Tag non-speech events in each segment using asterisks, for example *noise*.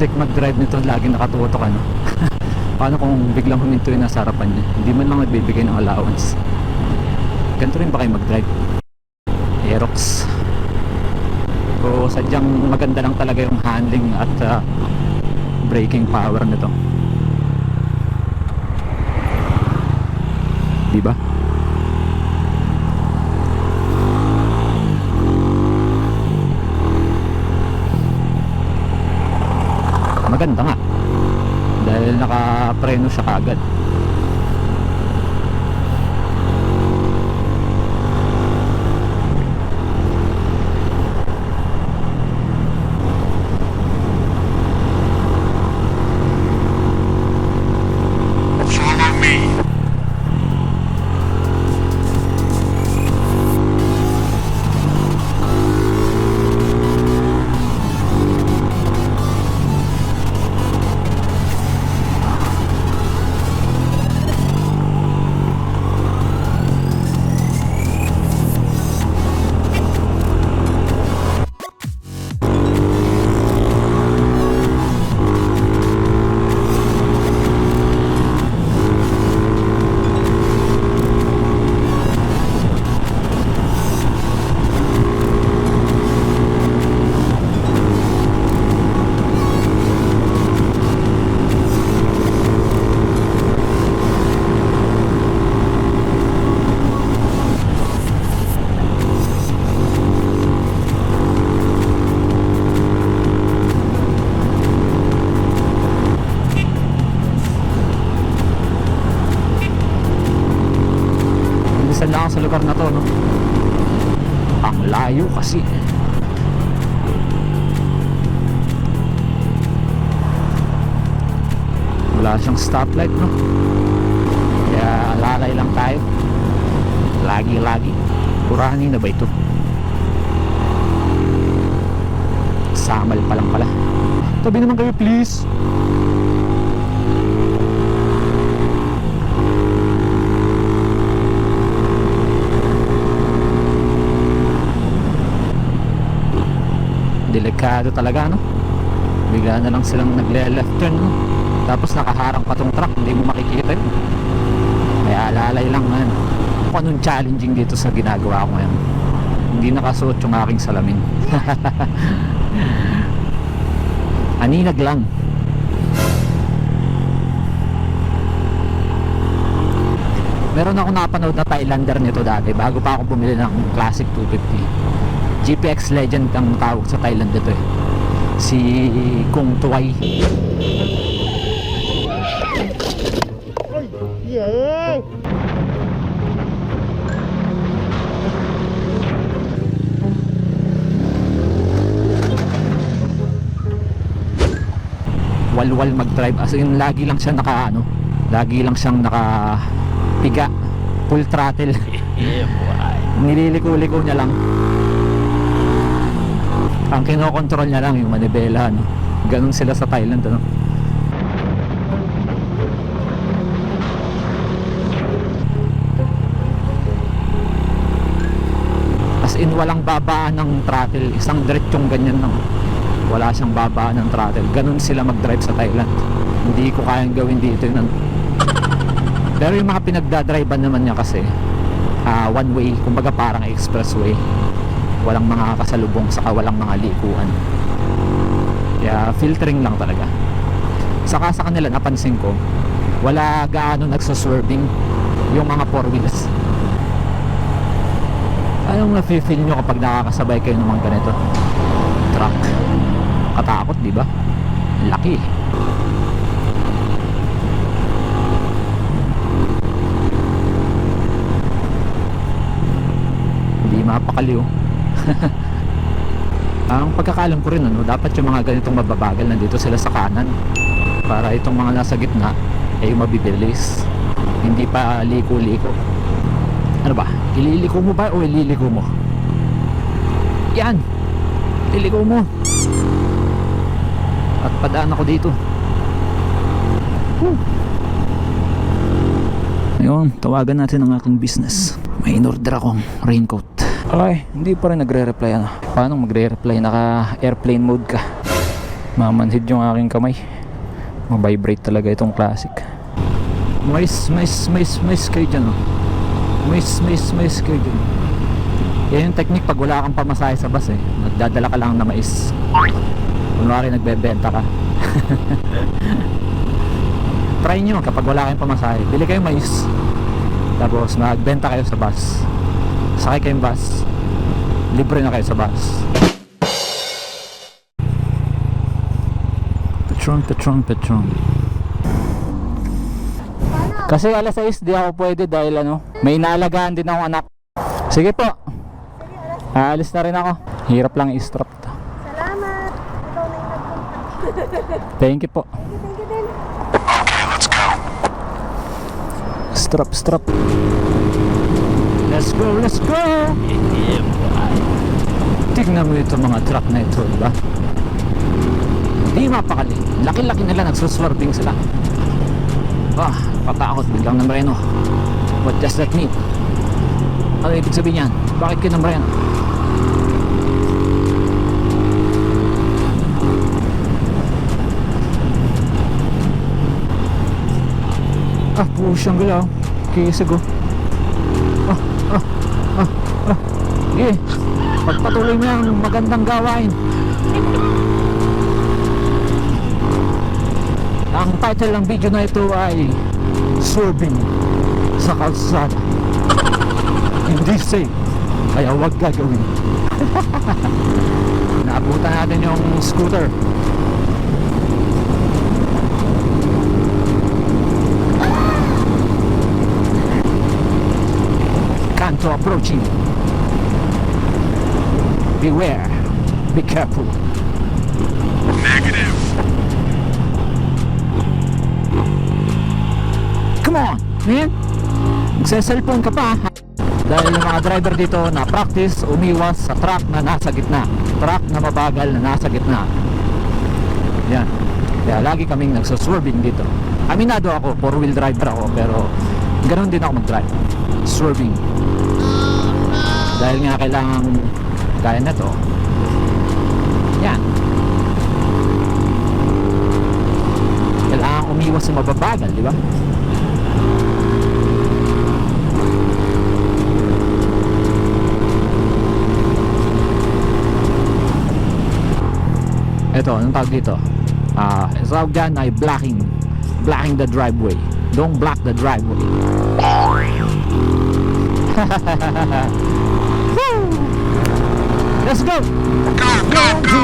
Siksik mag-drive nito, lagi nakatutok ano. *laughs* Paano kung biglang huminto yung nasa harapan niya? Hindi man lang nagbibigay ng allowance. Ganito rin ba kayo mag-drive? Aerox. O sadyang maganda lang talaga yung handling at ah, braking power nito. Di ba? Maganda nga. Dahil nakapreno siya kagad. Siyang stoplight, no? Kaya alalay lang tayo. Lagi-lagi. Kurani na ba ito? Samal pa lang pala. Tabi naman kayo, please. delikado talaga no bigla na lang silang nagle-left turn no? Tapos nakaharang pa tong truck hindi mo makikita yun. Kaya alalay lang man. Kung anong challenging dito sa ginagawa ko ngayon. Hindi nakasuot yung aking salamin. *laughs* Aninag lang. Meron ako napanood na Thailander nito dati bago pa ako bumili ng Classic 250 GPX Legend ang tawag sa Thailand ito eh. Si Kung Tuay. Walwal mag-drive as in lagi lang siya naka ano, lagi lang siyang naka piga full throttle. *laughs* Nililiko-liko niya lang ang kinokontrol niya lang yung manibela no? ganun sila sa Thailand ano? as in walang babaan ng throttle. Isang diretsong ganyan lang. Wala siyang babaan ng throttle. Ganun sila mag drive sa Thailand. Hindi ko kayang gawin dito yun. Pero yung mga pinagdadrivean naman niya kasi ah, one way kumbaga parang expressway. Walang mga kasalubong saka walang mga likuan. Kaya filtering lang talaga. Saka sa kanila napansin ko wala gaano nagsaswerving yung mga four wheels anong nafe-feel nyo kapag nakakasabay kayo ng mga ganito? Truck. Katakot di ba? Laki. Hindi mapakaliw *laughs* ang pagkakalam ko rin ano, dapat yung mga ganitong mababagal nandito sila sa kanan. Para itong mga nasa gitna ay mabibilis. Hindi pa liko-liko. Ano ba ililiko mo ba o ililiko mo yan ililiko mo at padaan ako dito Whew. Ayun, tawagan natin ang aking business. May in-order akong raincoat. Ay, hindi pa rin nagre-reply ano. Paano magre-reply? Naka airplane mode ka. Mamanhid yung aking kamay. Mabibrate talaga itong classic. Mais, mais, mais, mais kayo dyan oh. Mais, mais, mais kayo. Yan yung technique pag wala kang pamasahe sa bus eh. Nagdadala ka lang na mais. Kunwari nagbebenta ka. *laughs* Try nyo kapag wala kayong pamasahe. Bili kayong mais. Tapos magbenta kayo sa bus. Sakay kayong bus. Libre na kayo sa bus. Petron, Petron, Petron. Kasi alas 6 di ako pwede dahil ano, may inaalagaan din akong anak. Sige po. Aalis na rin ako. Hirap lang i-strap to. Salamat. Ikaw na yung nagpunta. *laughs* Thank you po. Thank you, thank you din. Okay, let's go. Strap, strap. Let's go, let's go! Yeah. Tignan mo ito mga truck na ito, di ba? Di mapakali. Laki-laki nila nagsuswerving sila. Ah, patakot biglang ng Moreno. What does that mean? Ano ibig sabihin yan? Bakit kayo ng Moreno? Ah, pusyang galaw. Kisigo. Ah, ah, ah, ah. Sige. Pagpatuloy mo yung magandang gawain. Ang title ng video na ito ay Swerving sa kalsada. Hindi safe. Kaya huwag gagawin. *laughs* Naabutan natin yung scooter. Kanto approaching. Beware. Be careful. Come on, man. Magsa-cellphone ka pa. Dahil yung mga driver dito na practice umiwas sa truck na nasa gitna. Truck na mabagal na nasa gitna. Yan. Kaya lagi kaming nagsaswerving dito. Aminado ako, four wheel driver ako, pero ganun din ako mag-drive. Swerving. Dahil nga kailangan gaya na to. Yan. Kailangan umiwas sa mababagal, di ba? Ito, anong tawag dito? Uh, tawag dyan ay blocking. Blocking the driveway. Don't block the driveway. *laughs* Let's go! Go, go, go.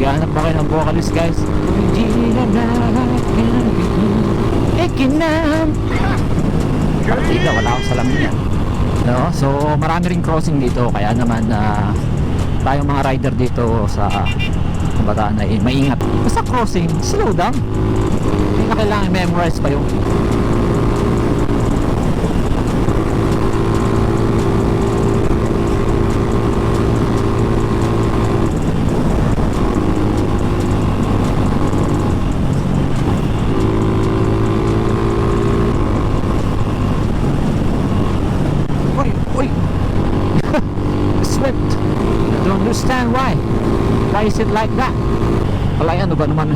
Naghahanap ba kayo ng vocalist guys? Ikinam Partida, wala akong salamin yan no? So marami ring crossing dito. Kaya naman na tayong mga rider dito sa Kabataan ay maingat. Basta crossing, slow down. Hindi na kailangan memorize pa yung it like that? Wala ano ba naman?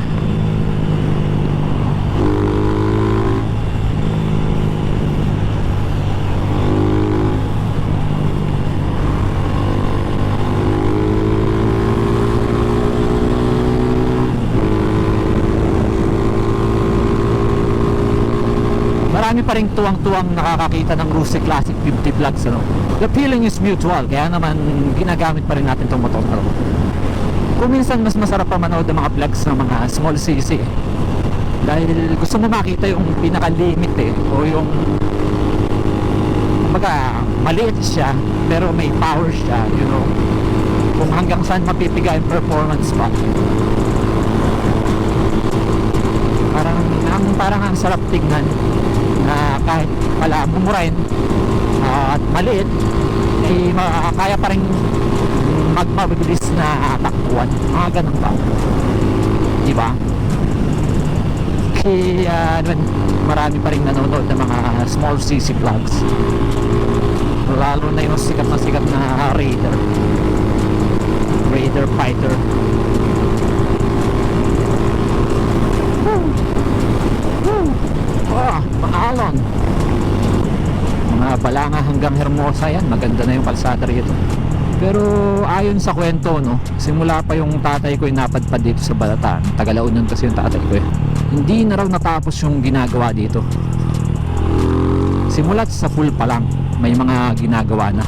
Marami pa rin tuwang-tuwang nakakakita ng Rusi Classic 50 vlogs ano. The feeling is mutual kaya naman ginagamit pa rin natin itong motor na. Kung mas masarap pa manood ng mga vlogs ng mga small CC eh. Dahil gusto mo makita yung pinaka-limit eh o yung kumbaga maliit siya pero may power siya you know kung hanggang saan mapipiga yung performance pa parang ang parang ang sarap tingnan na kahit wala mumurahin at maliit ay ma- kaya pa rin magmabilis na takbuhan. Mga ganun ba? Di ba kaya naman marami pa rin nanonood ng mga small CC vlogs. Lalo na yung sikat na sikat na Raider. Raider Fighter. Ah, Maalon mga balanga hanggang Hermosa yan. Maganda na yung kalsada rito pero ayon sa kwento no simula pa yung tatay ko yung napadpad dito sa Balatan Tagalaunan kasi yung tatay ko eh. Hindi na raw natapos yung ginagawa dito. Simulat sa pool pa lang may mga ginagawa na.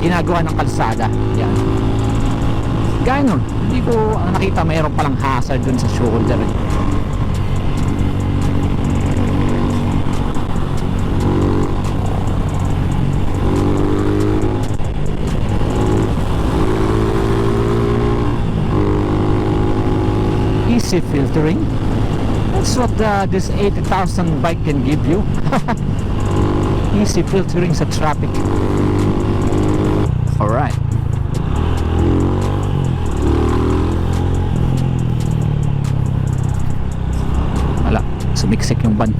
Ginagawa ng kalsada yan. Gaya nun hindi ko nakita mayroon palang hazard dun sa shoulder eh. Easy filtering? That's what uh, this 80,000 bike can give you. *laughs* Easy filtering sa traffic. Alright wala. Sumiksik yung van.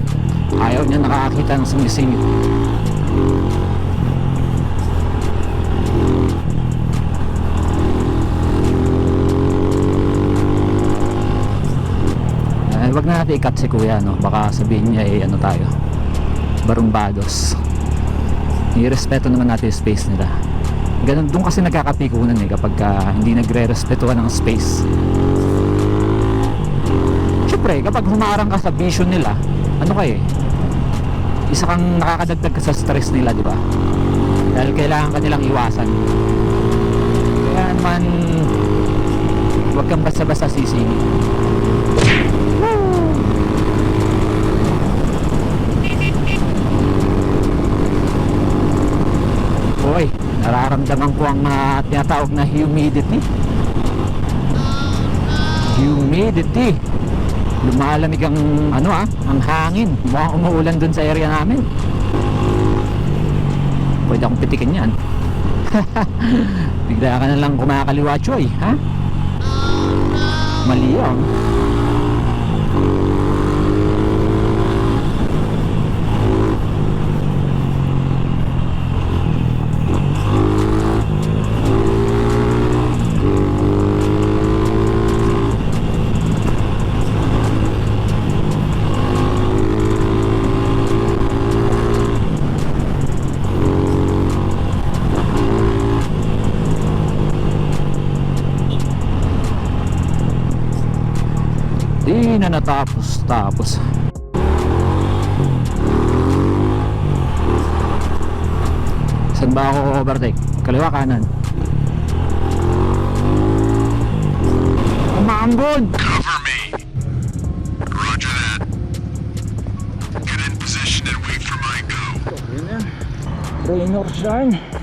Ayaw niya nakakita ng sumisingit Eh, wag na natin ikat si kuya, no? Baka sabihin niya, eh, ano tayo, barumbados. Irespeto naman natin yung space nila. Ganun, doon kasi nagkakapikunan eh, kapag ka hindi nagre-respetuhan ng space. Siyempre, kapag humarang ka sa vision nila, ano ka eh, isa kang nakakadagdag ka sa stress nila, di ba? Dahil kailangan ka nilang iwasan. Kaya naman, huwag kang basta-basta sisingit. Nararamdaman ko ang uh, tinatawag na humidity. Humidity. Lumalamig ang ano ah, ang hangin. Mukhang umuulan dun sa area namin. Pwede akong pitikin yan. *laughs* Bigla ka na lang kumakaliwa, Choy, ha? Mali yun. Na natapos tapos. Saan ba ako overtake? Kaliwa kanan. Umambon! Cover me. Roger that. Get in position and wait for my go. Reynolds dyan.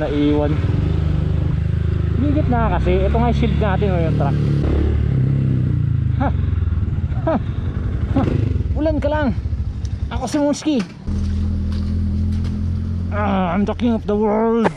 Sa naiwan. Higit na kasi. Ito nga yung shield natin o yung truck. Ha! Ha! Ha! Ulan ka lang. Ako si Muski. Ah, I'm the king of the world.